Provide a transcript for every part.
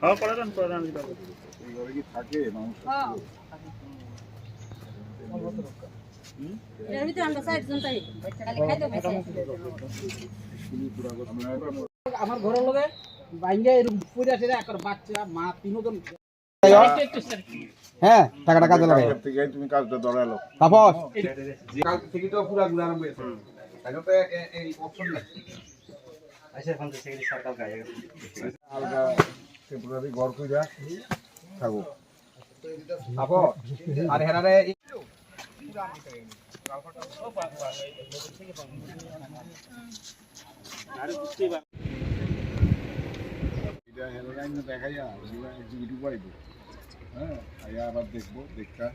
হ্যাঁ দেন করে দেন এর ভিতরে আমরা ঘরের লগে বাইঙ্গা এরকম পুরা বাচ্চা মা তিনজন হ্যাঁ টাকাটা কাজে লাগে। থেকে তুমি কাজটা ধরালো তাপস। কাল থেকে তো পুরা ঘুরে আরম্ভ হয়েছে এখন তো এই অপশন নাই। হালকা টেম্পোরারি ঘর কইরা থাকো। আপো আর হেরারে এটা হেরোলাইন দেখাইয়া ওগুলা এক্সিকিউটিভ পাইব। হ্যাঁ। আইয়া আবার দেখব দেখা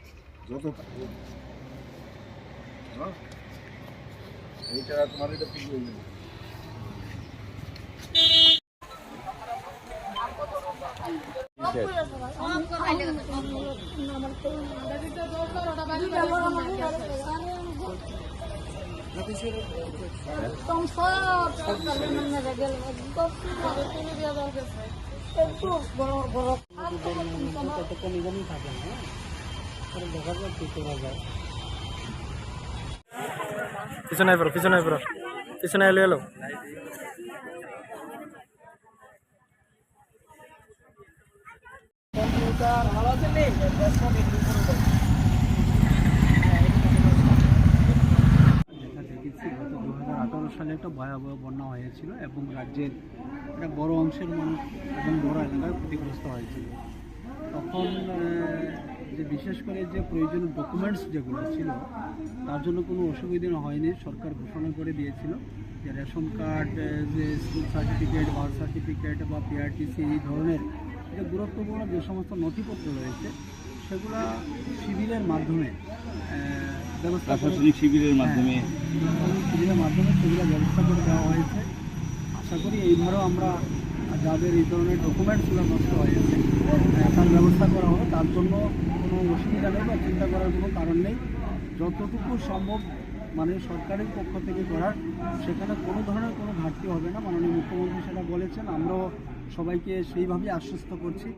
যত হ্যাঁ? এই টাকা তোমার এটা ঠিক হয়ে? যাবে তোম একটু থাকে দেখা যায় কি যায় পিছনে আইবো পিছনে আইবো পিছনে এলো। এলো দেখা সালে একটা ভয়াবহ বন্যা হয়েছিল এবং রাজ্যের একটা বড় অংশের মানুষ এবং বড় এলাকায় ক্ষতিগ্রস্ত হয়েছিল। তখন যে বিশেষ করে যে প্রয়োজনীয় ডকুমেন্টস যেগুলো ছিল, তার জন্য কোনো অসুবিধা হয়নি। সরকার ঘোষণা করে দিয়েছিল যে রেশন কার্ড যে স্কুল সার্টিফিকেট বার্থ সার্টিফিকেট বা পিআরটিসি এই ধরনের যে গুরুত্বপূর্ণ যে সমস্ত নথিপত্র রয়েছে সেগুলো শিবিরের মাধ্যমে আহ, ব্যবস্থা শিবিরের মাধ্যমে। শিবিরের মাধ্যমে সেগুলো ব্যবস্থা করে দেওয়া হয়েছে। আশা করি এইবারও আমরা যাদের এই ধরনের ডকুমেন্টসগুলো নষ্ট হয়েছে তার ব্যবস্থা করা হবে। তার জন্য কোনো অসুবিধা নেই বা চিন্তা করার কোনো কারণ নেই। যতটুকু সম্ভব মানে সরকারের পক্ষ থেকে করার সেখানে কোনো ধরনের কোনো ঘাটতি হবে না। মাননীয় মুখ্যমন্ত্রী সেটা বলেছেন। আমরাও সবাইকে সেইভাবেই আশ্বস্ত করছি।